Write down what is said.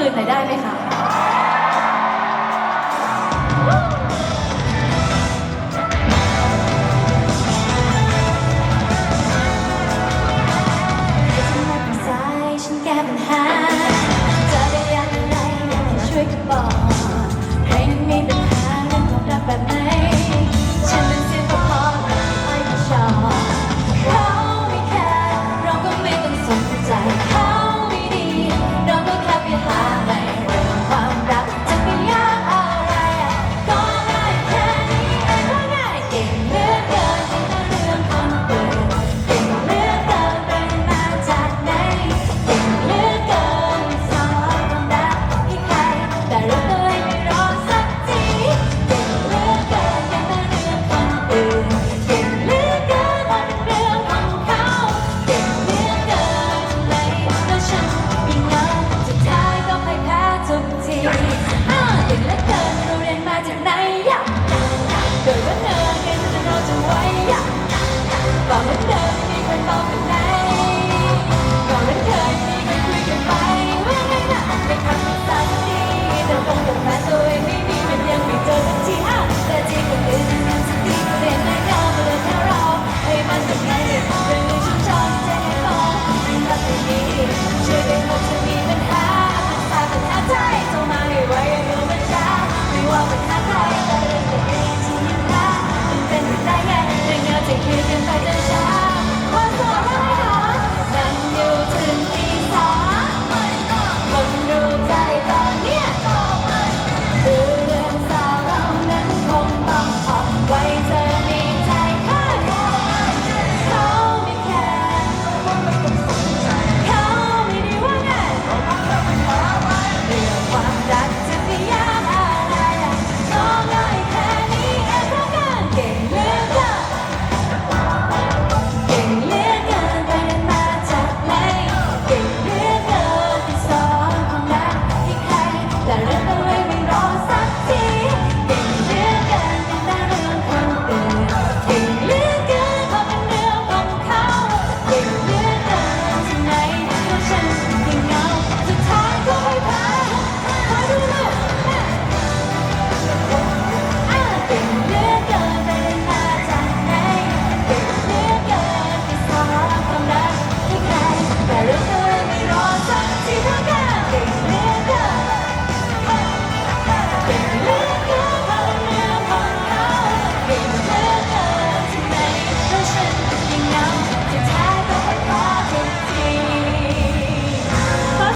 อื่นหน่อยได้ไหมคะฉันแก้ปัญได้ยังไงช่วยบอก Thank you.